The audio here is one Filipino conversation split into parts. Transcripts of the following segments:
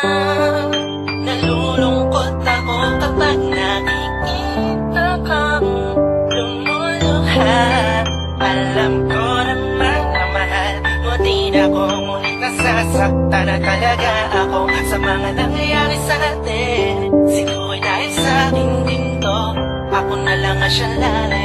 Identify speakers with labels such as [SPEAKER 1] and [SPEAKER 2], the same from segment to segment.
[SPEAKER 1] Nalulungkot ako kapag nakikita kang lumuluha Alam ko naman na mahal mo din ako Ngunit nasasaktan na talaga ako sa mga nangyayari sa atin. Siguro'y dahil sa akin din to Ako na lang ang siyang
[SPEAKER 2] lalay.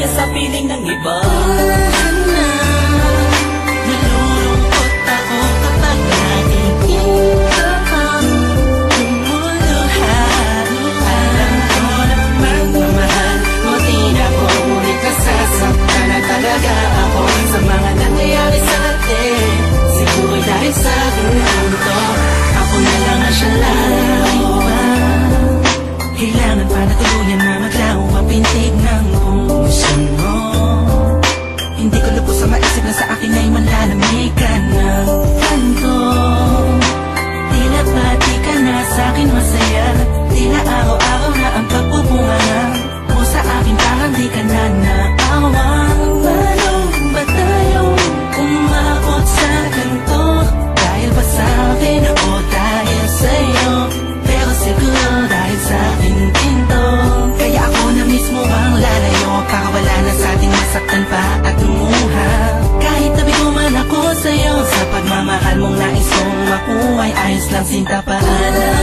[SPEAKER 2] kaya sa piling ng iba la cinta parada.